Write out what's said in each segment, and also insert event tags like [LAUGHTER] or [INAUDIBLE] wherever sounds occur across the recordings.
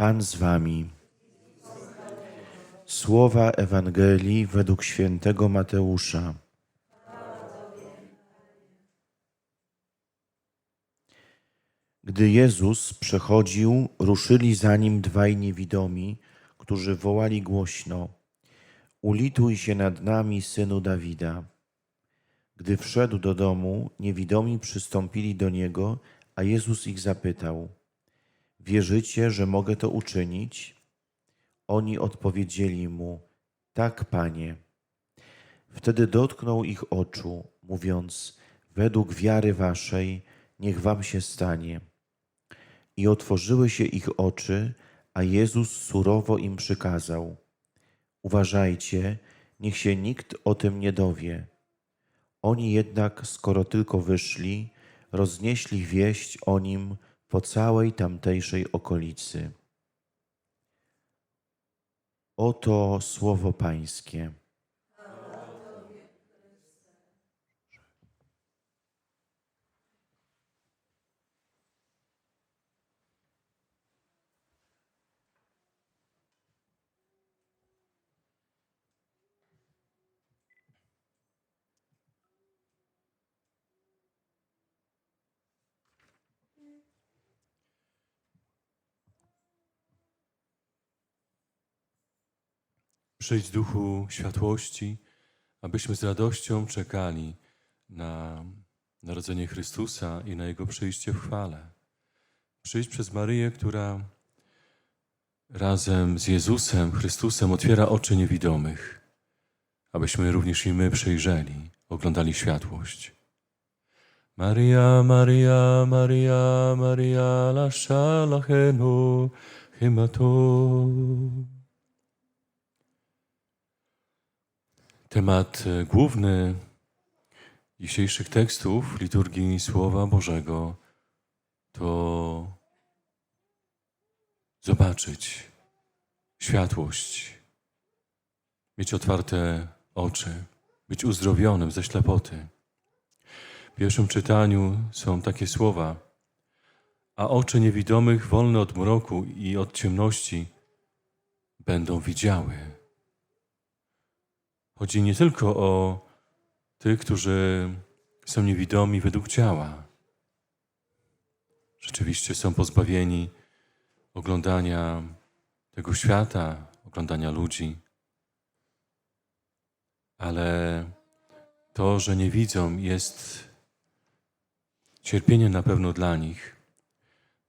Pan z wami. Słowa Ewangelii według świętego Mateusza. Gdy Jezus przechodził, ruszyli za nim dwaj niewidomi, którzy wołali głośno: Ulituj się nad nami, synu Dawida. Gdy wszedł do domu, niewidomi przystąpili do niego, a Jezus ich zapytał: Wierzycie, że mogę to uczynić? Oni odpowiedzieli mu: Tak, panie. Wtedy dotknął ich oczu, mówiąc: Według wiary waszej, niech wam się stanie. I otworzyły się ich oczy, a Jezus surowo im przykazał: Uważajcie, niech się nikt o tym nie dowie. Oni jednak, skoro tylko wyszli, roznieśli wieść o nim po całej tamtejszej okolicy. Oto słowo Pańskie. Przyjdź duchu światłości, abyśmy z radością czekali na narodzenie Chrystusa i na Jego przyjście w chwale. Przyjdź przez Maryję, która razem z Jezusem, Chrystusem otwiera oczy niewidomych, abyśmy również i my przejrzeli, oglądali światłość. Maria, Maria, Maria, Maria, lascia lachenu, hymatu. Temat e, główny dzisiejszych tekstów liturgii Słowa Bożego to zobaczyć światłość, mieć otwarte oczy, być uzdrowionym ze ślepoty. W pierwszym czytaniu są takie słowa: A oczy niewidomych, wolne od mroku i od ciemności, będą widziały. Chodzi nie tylko o tych, którzy są niewidomi według ciała. Rzeczywiście są pozbawieni oglądania tego świata, oglądania ludzi. Ale to, że nie widzą, jest cierpieniem na pewno dla nich,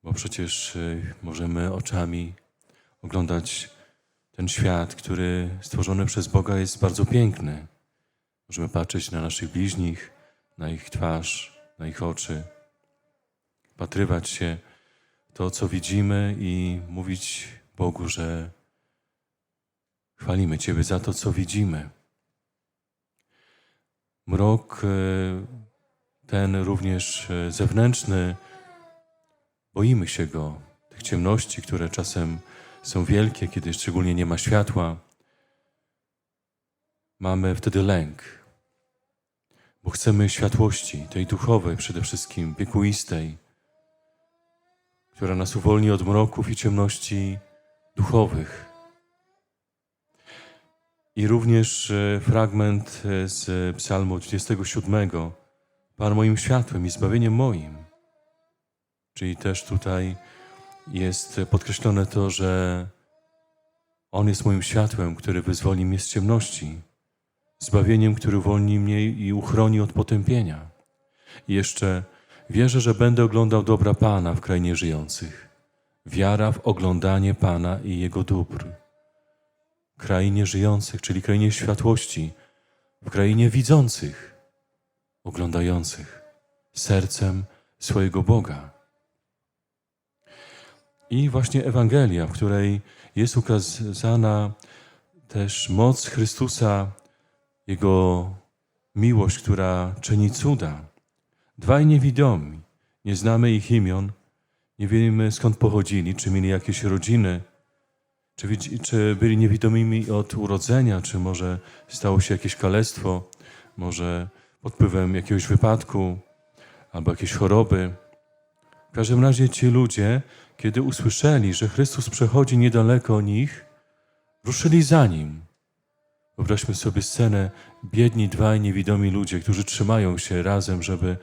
bo przecież y, możemy oczami oglądać ten świat, który stworzony przez Boga jest bardzo piękny. Możemy patrzeć na naszych bliźnich, na ich twarz, na ich oczy, patrywać się to, co widzimy i mówić Bogu, że chwalimy Ciebie za to, co widzimy. Mrok e, ten również e, zewnętrzny, boimy się go, tych ciemności, które czasem są wielkie, kiedy szczególnie nie ma światła. Mamy wtedy lęk, bo chcemy światłości, tej duchowej przede wszystkim, wiekuistej, która nas uwolni od mroków i ciemności duchowych. I również e, fragment e, z Psalmu 27. Pan moim światłem i zbawieniem moim. Czyli też tutaj jest podkreślone to, że On jest moim światłem, który wyzwoli mnie z ciemności, zbawieniem, który uwolni mnie i uchroni od potępienia. I jeszcze wierzę, że będę oglądał dobra Pana w krainie żyjących. Wiara w oglądanie Pana i Jego dóbr. Krainie żyjących, czyli krainie światłości, w krainie widzących, oglądających sercem swojego Boga. I właśnie Ewangelia, w której jest ukazana też moc Chrystusa, Jego miłość, która czyni cuda. Dwaj niewidomi, nie znamy ich imion, nie wiemy skąd pochodzili, czy mieli jakieś rodziny, czy, czy byli niewidomymi od urodzenia, czy może stało się jakieś kalectwo, może pod wpływem jakiegoś wypadku albo jakiejś choroby W każdym razie ci ludzie, kiedy usłyszeli, że Chrystus przechodzi niedaleko nich, ruszyli za nim. Wyobraźmy sobie scenę, biedni dwaj niewidomi ludzie, którzy trzymają się razem, żeby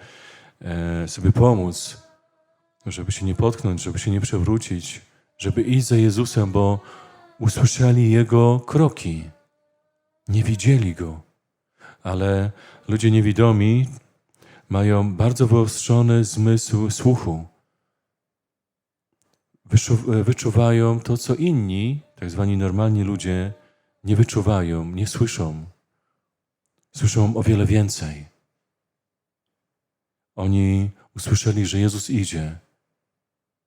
e, sobie pomóc, żeby się nie potknąć, żeby się nie przewrócić, żeby iść za Jezusem, bo usłyszeli Jego kroki. Nie widzieli Go, ale ludzie niewidomi mają bardzo wyostrzony zmysł słuchu. Wyczuwają to, co inni, tak zwani normalni ludzie, nie wyczuwają, nie słyszą. Słyszą o wiele więcej. Oni usłyszeli, że Jezus idzie.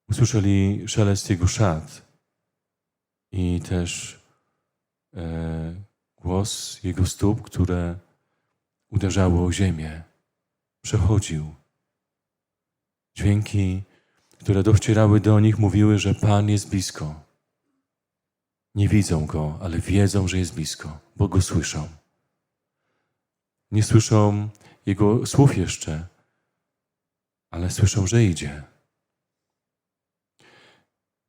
Usłyszeli szelest Jego szat i też e, głos Jego stóp, które uderzało o ziemię. Przechodził. Dźwięki, które docierały do nich, mówiły, że Pan jest blisko. Nie widzą Go, ale wiedzą, że jest blisko, bo Go słyszą. Nie słyszą Jego słów jeszcze, ale słyszą, że idzie.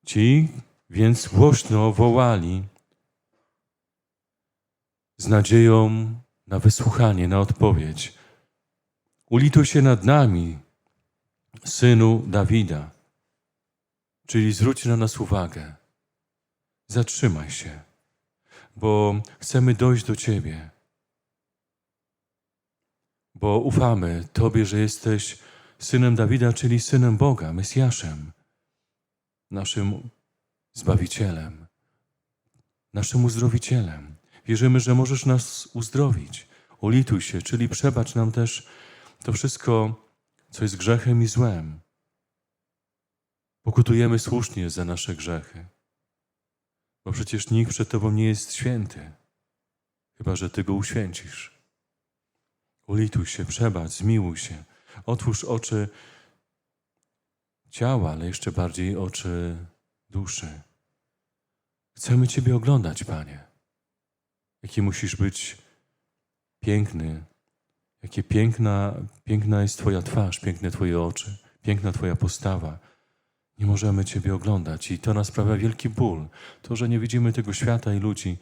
Ci więc głośno wołali z nadzieją na wysłuchanie, na odpowiedź. Ulituj się nad nami, synu Dawida, czyli zwróć na nas uwagę. Zatrzymaj się, bo chcemy dojść do Ciebie, bo ufamy Tobie, że jesteś synem Dawida, czyli synem Boga, Mesjaszem, naszym Zbawicielem, naszym uzdrowicielem. Wierzymy, że możesz nas uzdrowić. Ulituj się, czyli przebacz nam też to wszystko, co jest grzechem i złem. Pokutujemy słusznie za nasze grzechy, bo przecież nikt przed Tobą nie jest święty, chyba że Ty go uświęcisz. Ulituj się, przebacz, zmiłuj się, otwórz oczy ciała, ale jeszcze bardziej oczy duszy. Chcemy Ciebie oglądać, Panie. Jaki musisz być piękny, jakie piękna, piękna jest Twoja twarz, piękne Twoje oczy, piękna Twoja postawa. Nie możemy Ciebie oglądać i to nas sprawia wielki ból. To, że nie widzimy tego świata i ludzi,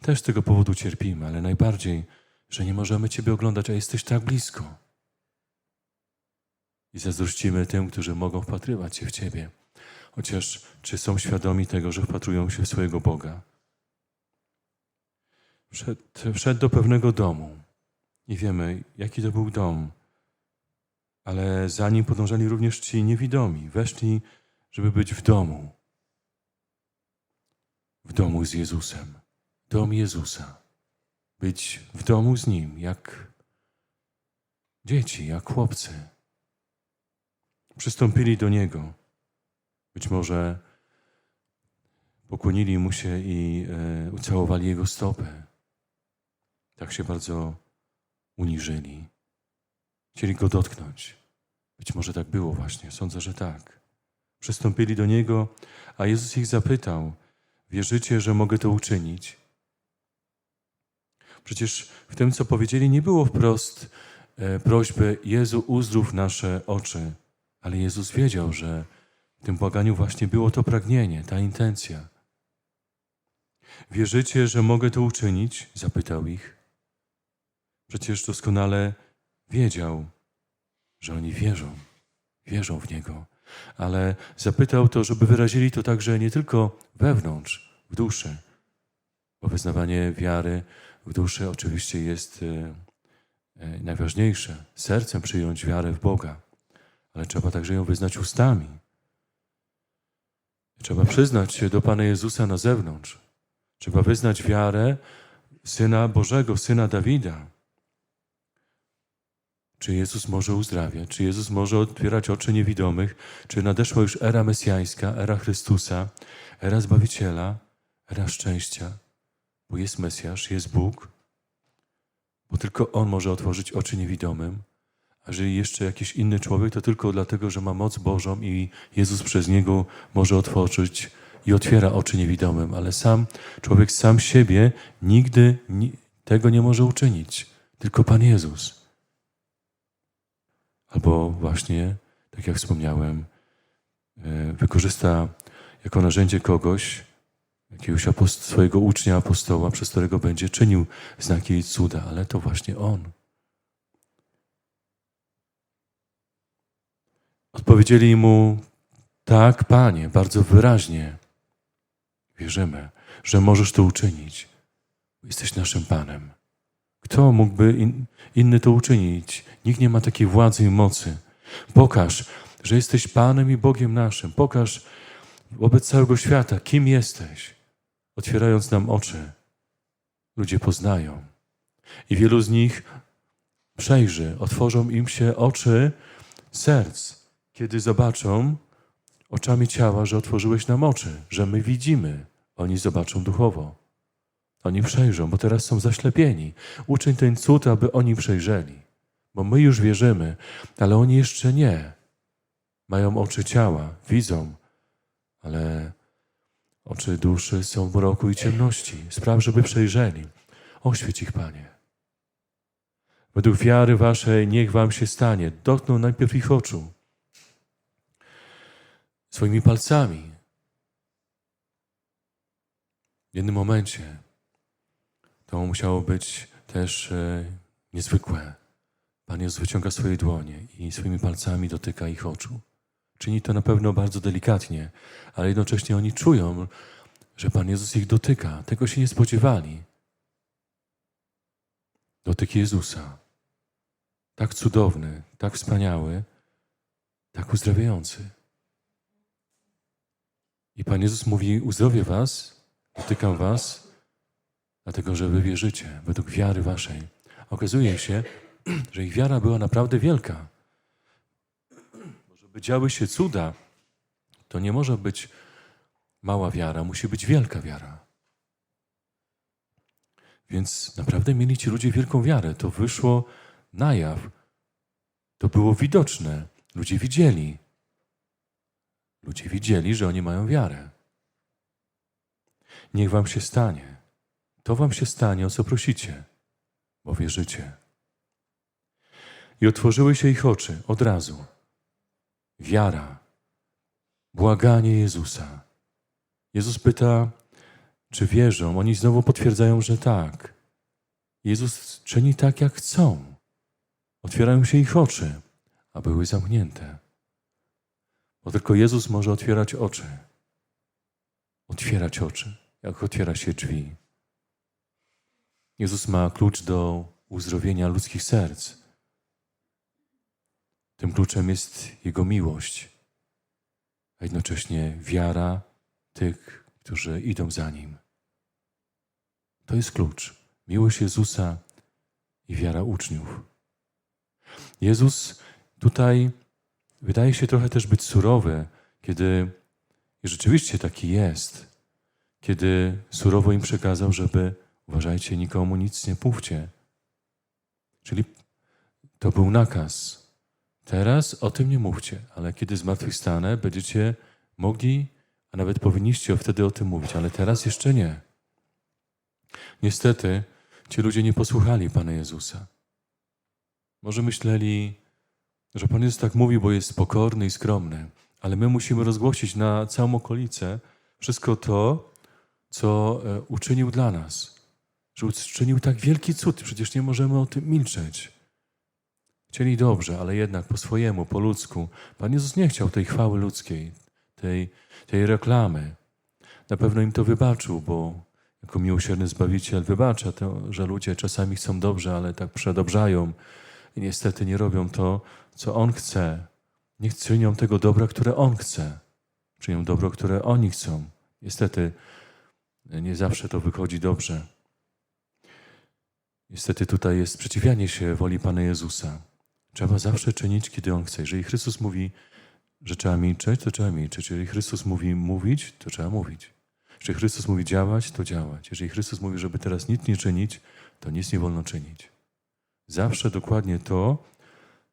też z tego powodu cierpimy, ale najbardziej, że nie możemy Ciebie oglądać, a jesteś tak blisko. I zazdrościmy tym, którzy mogą wpatrywać się w Ciebie. Chociaż czy są świadomi tego, że wpatrują się w swojego Boga? Wszedł, wszedł do pewnego domu. Nie wiemy, jaki to był dom, ale za nim podążali również ci niewidomi. Weszli, żeby być w domu. W domu z Jezusem. Dom Jezusa. Być w domu z Nim, jak dzieci, jak chłopcy. Przystąpili do Niego. Być może pokłonili Mu się i e, ucałowali Jego stopy. Tak się bardzo uniżyli. Chcieli Go dotknąć. Być może tak było właśnie, sądzę, że tak. Przystąpili do Niego, a Jezus ich zapytał, wierzycie, że mogę to uczynić? Przecież w tym, co powiedzieli, nie było wprost e, prośby Jezu, uzdrów nasze oczy, ale Jezus wiedział, że w tym błaganiu właśnie było to pragnienie, ta intencja. Wierzycie, że mogę to uczynić? Zapytał ich. Przecież doskonale wiedział, że oni wierzą, wierzą w Niego. Ale zapytał to, żeby wyrazili to także nie tylko wewnątrz, w duszy, bo wyznawanie wiary w duszy oczywiście jest e, e, najważniejsze. Sercem przyjąć wiarę w Boga, ale trzeba także ją wyznać ustami. Trzeba przyznać się do Pana Jezusa na zewnątrz. Trzeba wyznać wiarę Syna Bożego, Syna Dawida. Czy Jezus może uzdrawiać? Czy Jezus może otwierać oczy niewidomych? Czy nadeszła już era mesjańska, era Chrystusa, era Zbawiciela, era szczęścia? Bo jest Mesjasz, jest Bóg, bo tylko On może otworzyć oczy niewidomym. A jeżeli jeszcze jakiś inny człowiek, to tylko dlatego, że ma moc Bożą i Jezus przez niego może otworzyć i otwiera oczy niewidomym, ale sam człowiek sam siebie nigdy ni- tego nie może uczynić. Tylko Pan Jezus. Albo właśnie, tak jak wspomniałem, e, wykorzysta jako narzędzie kogoś, jakiegoś apost- swojego ucznia, apostoła, przez którego będzie czynił znaki i cuda, ale to właśnie on. Odpowiedzieli mu: Tak, panie, bardzo wyraźnie. Wierzymy, że możesz to uczynić. Jesteś naszym panem. Kto mógłby in, inny to uczynić? Nikt nie ma takiej władzy i mocy. Pokaż, że jesteś Panem i Bogiem naszym. Pokaż wobec całego świata, kim jesteś. Otwierając nam oczy, ludzie poznają. I wielu z nich przejrzy, otworzą im się oczy serc, kiedy zobaczą oczami ciała, że otworzyłeś nam oczy, że my widzimy. Oni zobaczą duchowo. Oni przejrzą, bo teraz są zaślepieni. Uczyń ten cud, aby oni przejrzeli. Bo my już wierzymy, ale oni jeszcze nie. Mają oczy ciała, widzą, ale oczy duszy są w mroku i ciemności. Spraw, żeby przejrzeli. Oświeć ich, Panie. Według wiary waszej niech wam się stanie. Dotknął najpierw ich oczu. Swoimi palcami. W jednym momencie to musiało być też e, niezwykłe. Pan Jezus wyciąga swoje dłonie i swoimi palcami dotyka ich oczu. Czyni to na pewno bardzo delikatnie, ale jednocześnie oni czują, że Pan Jezus ich dotyka. Tego się nie spodziewali. Dotyk Jezusa. Tak cudowny, tak wspaniały, tak uzdrawiający. I Pan Jezus mówi: Uzdrowię Was, dotykam Was, dlatego że Wy wierzycie według wiary Waszej. Okazuje się, [CLEARS THROAT] że ich wiara była naprawdę wielka. Bo żeby działy się cuda, to nie może być mała wiara, musi być wielka wiara. Więc naprawdę mieli ci ludzie wielką wiarę. To wyszło na jaw. To było widoczne. Ludzie widzieli. Ludzie widzieli, że oni mają wiarę. Niech wam się stanie. To wam się stanie, o co prosicie, bo wierzycie. I otworzyły się ich oczy od razu. Wiara, błaganie Jezusa. Jezus pyta, czy wierzą? Oni znowu potwierdzają, że tak. Jezus czyni tak, jak chcą. Otwierają się ich oczy, a były zamknięte. Bo tylko Jezus może otwierać oczy. Otwierać oczy, jak otwiera się drzwi. Jezus ma klucz do uzdrowienia ludzkich serc. Tym kluczem jest Jego miłość, a jednocześnie wiara tych, którzy idą za Nim. To jest klucz. Miłość Jezusa i wiara uczniów. Jezus tutaj wydaje się trochę też być surowy, kiedy i rzeczywiście taki jest, kiedy surowo im przekazał, żeby uważajcie, nikomu nic nie mówcie. Czyli to był nakaz. Teraz o tym nie mówcie, ale kiedy zmartwychwstanę, będziecie mogli, a nawet powinniście wtedy o tym mówić, ale teraz jeszcze nie. Niestety, ci ludzie nie posłuchali Pana Jezusa. Może myśleli, że Pan Jezus tak mówi, bo jest pokorny i skromny, ale my musimy rozgłosić na całą okolicę wszystko to, co e, uczynił dla nas. Że uczynił tak wielki cud, przecież nie możemy o tym milczeć. Chcieli dobrze, ale jednak po swojemu, po ludzku. Pan Jezus nie chciał tej chwały ludzkiej, tej, tej reklamy. Na pewno im to wybaczył, bo jako miłosierny Zbawiciel wybacza to, że ludzie czasami chcą dobrze, ale tak przedobrzają i niestety nie robią to, co On chce. Nie czynią tego dobra, które On chce. Czynią dobro, które oni chcą. Niestety nie zawsze to wychodzi dobrze. Niestety tutaj jest sprzeciwianie się woli Pana Jezusa. Trzeba zawsze czynić, kiedy On chce. Jeżeli Chrystus mówi, że trzeba milczeć, to trzeba milczeć. Jeżeli Chrystus mówi mówić, to trzeba mówić. Jeżeli Chrystus mówi działać, to działać. Jeżeli Chrystus mówi, żeby teraz nic nie czynić, to nic nie wolno czynić. Zawsze dokładnie to,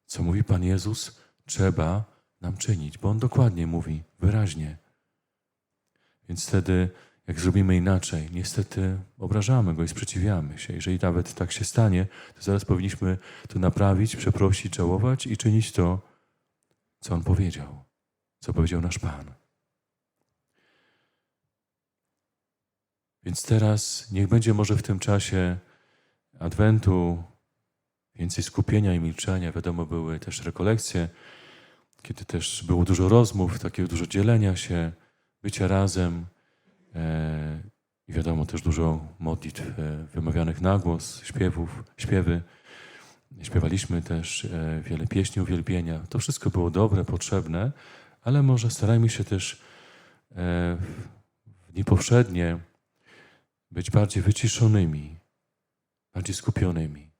co mówi Pan Jezus, trzeba nam czynić, bo On dokładnie mówi, wyraźnie. Więc wtedy, jak zrobimy inaczej, niestety obrażamy Go i sprzeciwiamy się. Jeżeli nawet tak się stanie, to zaraz powinniśmy to naprawić, przeprosić, żałować i czynić to, co On powiedział, co powiedział nasz Pan. Więc teraz niech będzie może w tym czasie Adwentu więcej skupienia i milczenia. Wiadomo, były też rekolekcje, kiedy też było dużo rozmów, takiego dużo dzielenia się, bycia razem. E, I wiadomo, też dużo modlitw e, wymawianych na głos, śpiewów, śpiewy. Śpiewaliśmy też e, wiele pieśni uwielbienia. To wszystko było dobre, potrzebne, ale może starajmy się też w dni powszednie być bardziej wyciszonymi, bardziej skupionymi.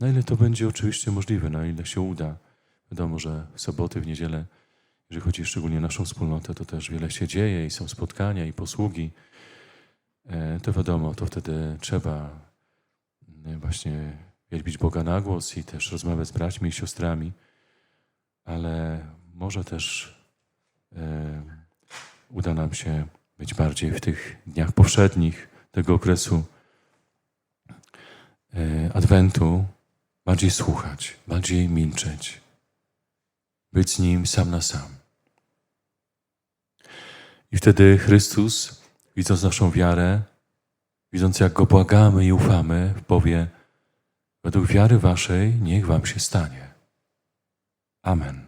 Na ile to będzie oczywiście możliwe, na ile się uda. Wiadomo, że w soboty, w niedzielę, jeżeli chodzi szczególnie o naszą wspólnotę, to też wiele się dzieje i są spotkania i posługi. E, To wiadomo, to wtedy trzeba e, właśnie wielbić Boga na głos i też rozmawiać z braćmi i siostrami, ale może też e, uda nam się być bardziej w tych dniach powszednich tego okresu Adwentu, bardziej słuchać, bardziej milczeć, być z Nim sam na sam. I wtedy Chrystus, widząc naszą wiarę, widząc jak Go błagamy i ufamy, powie, według wiary waszej niech wam się stanie. Amen.